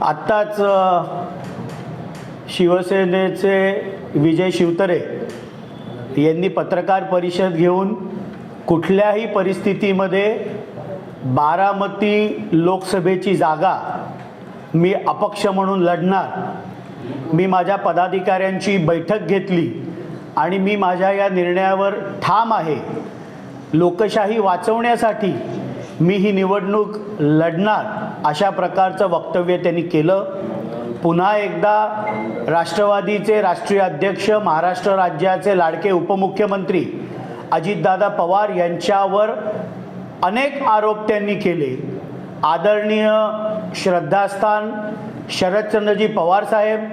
आत्ताच शिवसेनेचे विजय शिवतरे यांनी पत्रकार परिषद घेऊन कुठल्याही परिस्थितीमध्ये बारामती लोकसभेची जागा मी अपक्ष म्हणून लढणार. मी माझ्या पदाधिकाऱ्यांची बैठक घेतली आणि मी माझ्या या निर्णयावर ठाम आहे. लोकशाही वाचवण्यासाठी मी ही निवडणूक लढणार. अशा प्रकारचं वक्तव्य त्यांनी केलं. पुन्हा एकदा राष्ट्रवादीचे राष्ट्रीय अध्यक्ष महाराष्ट्र राज्याचे लाडके उपमुख्यमंत्री अजितदादा पवार यांच्यावर अनेक आरोप त्यांनी केले. आदरणीय श्रद्धास्थान शरदचंद्रजी पवार साहेब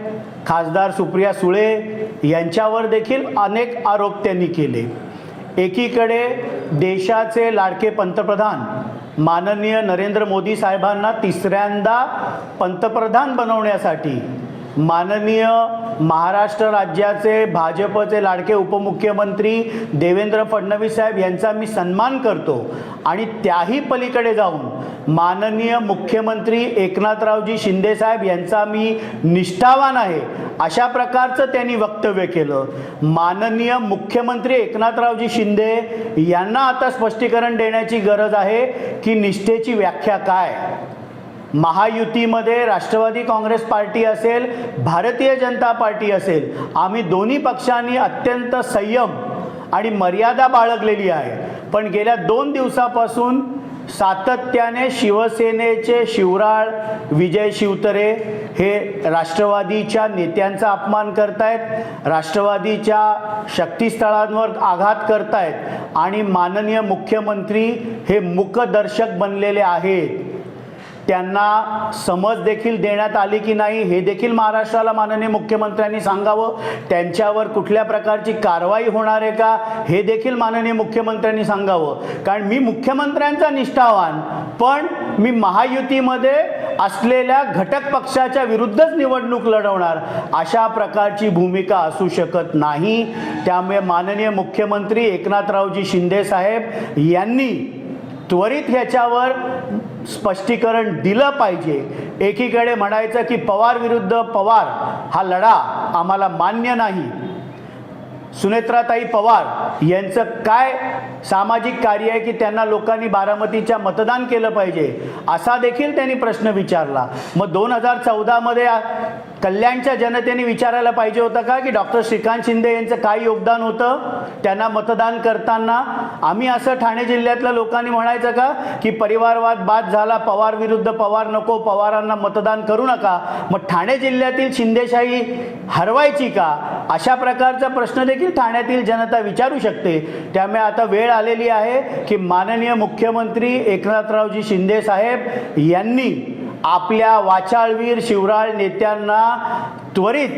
खासदार सुप्रिया सुळे यांच्यावर देखील अनेक आरोप त्यांनी केले. एकीकडे देशाचे लाडके पंतप्रधान माननीय नरेंद्र मोदी साहेबांना तिसऱ्यांदा पंतप्रधान बनवण्यासाठी माननीय महाराष्ट्र राज्याचे भाजपचे लाडके उपमुख्यमंत्री देवेंद्र फडणवीस साहेब यांचा मी सन्मान करतो आणि त्याही पलीकडे जाऊन माननीय मुख्यमंत्री एकनाथरावजी शिंदेसाहेब यांचा मी निष्ठावान आहे. अशा प्रकारचं त्यांनी वक्तव्य केलं. माननीय मुख्यमंत्री एकनाथरावजी शिंदे यांना आता स्पष्टीकरण देण्याची गरज आहे की निष्ठेची व्याख्या काय? महायुतीमध्ये राष्ट्रवादी काँग्रेस पार्टी असेल भारतीय जनता पार्टी असेल आम्ही दोन्ही पक्षांनी अत्यंत संयम आणि मर्यादा बाळगलेली आहे. पण गेल्या दोन दिवसापासून सातत्याने शिवसेनेचे शिवराळ विजय शिवतरे हे राष्ट्रवादीच्या नेत्यांचा अपमान करतायत राष्ट्रवादीच्या शक्तीस्थळांवर आघात करतायत आणि माननीय मुख्यमंत्री हे मुखदर्शक बनलेले आहेत. त्यांना समज देखील देण्यात आली की नाही हे देखील महाराष्ट्राला माननीय मुख्यमंत्र्यांनी सांगावं. त्यांच्यावर कुठल्या प्रकारची कारवाई होणार आहे का हे देखील माननीय मुख्यमंत्र्यांनी सांगावं. कारण मी मुख्यमंत्र्यांचा निष्ठावान पण मी महायुतीमध्ये असलेल्या घटक पक्षाच्या विरुद्धच निवडणूक लढवणार अशा प्रकारची भूमिका असू शकत नाही. त्यामुळे माननीय मुख्यमंत्री एकनाथरावजी शिंदे साहेब यांनी त्वरित ह्याच्यावर स्पष्टीकरण दिलं पाहिजे. एकीकडे म्हणायचं की पवार विरुद्ध पवार हा लढा आम्हाला मान्य नाही. सुनेत्राताई पवार यांचं काय सामाजिक कार्य आहे की त्यांना लोकांनी बारामतीच्या मतदान केलं पाहिजे? असा देखील त्यांनी प्रश्न विचारला. मग दोन हजार चौदामध्ये कल्याणच्या जनतेने विचारायला पाहिजे होतं का की डॉक्टर श्रीकांत शिंदे यांचं काय योगदान होतं? त्यांना मतदान करताना आम्ही असं ठाणे जिल्ह्यातल्या लोकांनी म्हणायचं का की परिवारवाद बाद झाला पवार विरुद्ध पवार नको पवारांना मतदान करू नका. मग ठाणे जिल्ह्यातील शिंदेशाही हरवायची का? अशा प्रकारचा प्रश्न देखील ठाण्यातील जनता विचारू शकते. त्यामुळे आता वेळ आलेली आहे की माननीय मुख्यमंत्री एकनाथरावजी शिंदे साहेब यांनी आपल्या वाचाळवीर शिवराळ नेत्यांना त्वरित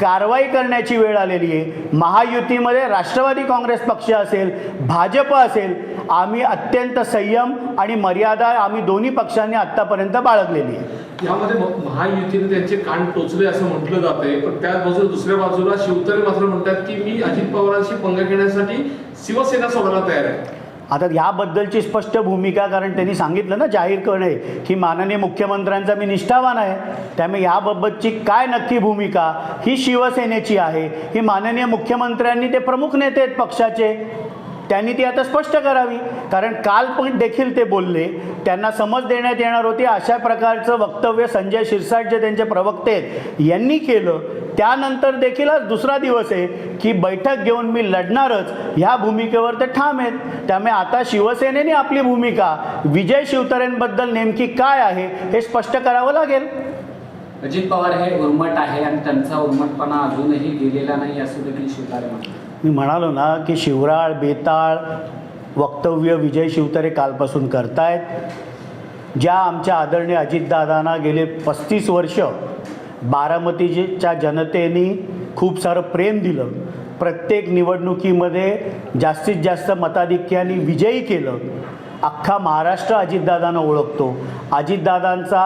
कारवाई करण्याची वेळ आलेली आहे. महायुतीमध्ये राष्ट्रवादी काँग्रेस पक्ष असेल भाजप असेल आम्ही अत्यंत संयम आणि मर्यादा आम्ही दोन्ही पक्षांनी आत्तापर्यंत बाळगलेली आहे. यामध्ये महायुतीने त्यांचे कान टोचले असं म्हटलं जातंय. पण त्याच बाजूला दुसऱ्या बाजूला शिवतरे मात्र म्हणतात की मी अजित पवारांशी पंगा घेण्यासाठी शिवसेना सोडायला तयार आहे. आता ह्याबद्दलची स्पष्ट भूमिका कारण त्यांनी सांगितलं ना जाहीर करणे की माननीय मुख्यमंत्र्यांचा मी निष्ठावान आहे. त्यामुळे याबाबतची काय नक्की भूमिका? ही शिवसेनेची आहे. ही माननीय मुख्यमंत्र्यांनी ते प्रमुख नेते आहेत पक्षाचे. त्यांनी ती आता स्पष्ट करावी. कारण काल पण देखील ते बोलले त्यांना समज देण्यात येणार होती अशा प्रकारचं वक्तव्य संजय शिरसाट जे त्यांचे प्रवक्ते आहेत यांनी केलं. त्यानंतर देखील आज दुसरा दिवस आहे की बैठक घेऊन मी लढणारच ह्या भूमिकेवर ते ठाम आहेत. त्यामुळे आता शिवसेनेने आपली भूमिका विजय शिवतरेंबद्दल नेमकी काय आहे हे स्पष्ट करावं लागेल. अजित पवार हे उर्मट आहे आणि त्यांचा उर्मटपणा अजूनही गेलेला नाही असं देखील शिवतारे म्हणतात मी म्हणालो ना की शिवराळ बेताळ वक्तव्य विजय शिवतरे कालपासून करतायत. ज्या आमच्या आदरणीय अजितदादांना गेले पस्तीस वर्ष बारामतीच्या जनतेने खूप सारं प्रेम दिलं. प्रत्येक निवडणुकीमध्ये जास्तीत जास्त मताधिक्याने विजयी केलं. अख्खा महाराष्ट्र अजितदादांना ओळखतो. अजितदादांचा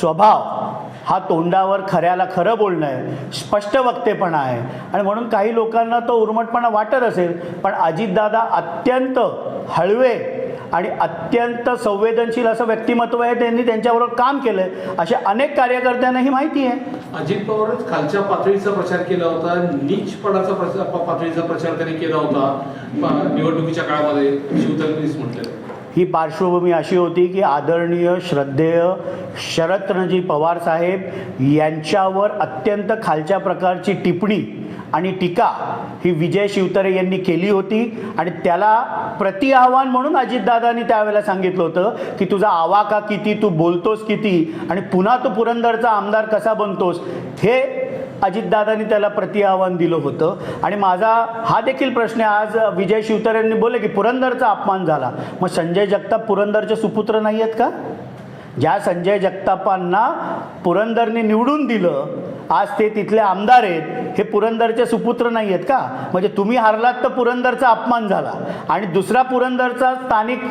स्वभाव हा तोंडावर खऱ्याला खरं बोलणं आहे स्पष्ट वक्तेपणा आहे. आणि म्हणून काही लोकांना तो उर्मटपणा वाटत असेल पण अजितदादा अत्यंत हळवे आणि अत्यंत संवेदनशील असं व्यक्तिमत्व आहे त्यांनी त्यांच्याबरोबर काम केलं अशा अनेक कार्यकर्त्यांना ही माहिती आहे. अजित पवारच खालच्या पातळीचा प्रचार केला होता नीचपणाचा प्रचार पातळीचा प्रचार त्यांनी केला होता निवडणुकीच्या काळामध्ये. शिवतरणीस म्हटलं. ही पार्श्वभूमी अशी होती की आदरणीय श्रद्धेय शरदचंद्रजी पवार साहेब यांच्यावर अत्यंत खालच्या प्रकारची टिप्पणी आणि टीका ही विजय शिवतरे यांनी केली होती. आणि त्याला प्रति आव्हान म्हणून अजितदादांनी त्यावेळेला सांगितलं होतं की तुझा आवाका किती तू बोलतोस किती आणि पुन्हा तू पुरंदरचा आमदार कसा बनतोस हे अजितदादांनी त्याला प्रति आव्हान दिलं होतं. आणि माझा हा देखील प्रश्न आज विजय शिवतरेंनी बोलले की पुरंदरचा अपमान झाला. मग संजय जगताप पुरंदरचे सुपुत्र नाही आहेत का? ज्या संजय जगतापांना पुरंदरने निवडून दिलं आज ते तिथले आमदार आहेत हे पुरंदरचे सुपुत्र नाही आहेत का? म्हणजे तुम्ही हारलात तर पुरंदरचा अपमान झाला. आणि दुसरा पुरंदरचा स्थानिक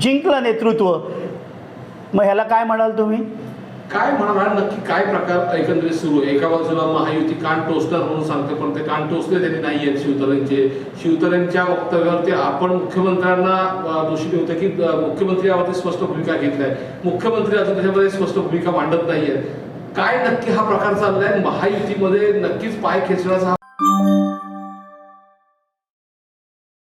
जिंकलं नेतृत्व मग ह्याला काय म्हणाल तुम्ही? काय म्हणणार नक्की काय प्रकार एकंदरीत सुरू आहे? एका बाजूला महायुती कान टोचणार म्हणून सांगते पण ते कान टोचले त्यांनी नाही आहेत शिवतरेंचे शिवतरेंच्या वक्तव्यावरती आपण मुख्यमंत्र्यांना दोषी ठेवतो की मुख्यमंत्री यावरती स्पष्ट भूमिका घेतल्या मुख्यमंत्री अजून त्याच्यामध्ये स्पष्ट भूमिका मांडत नाहीयेत. काय नक्की हा प्रकार चाललाय? महायुतीमध्ये नक्कीच पाय खेचण्याचा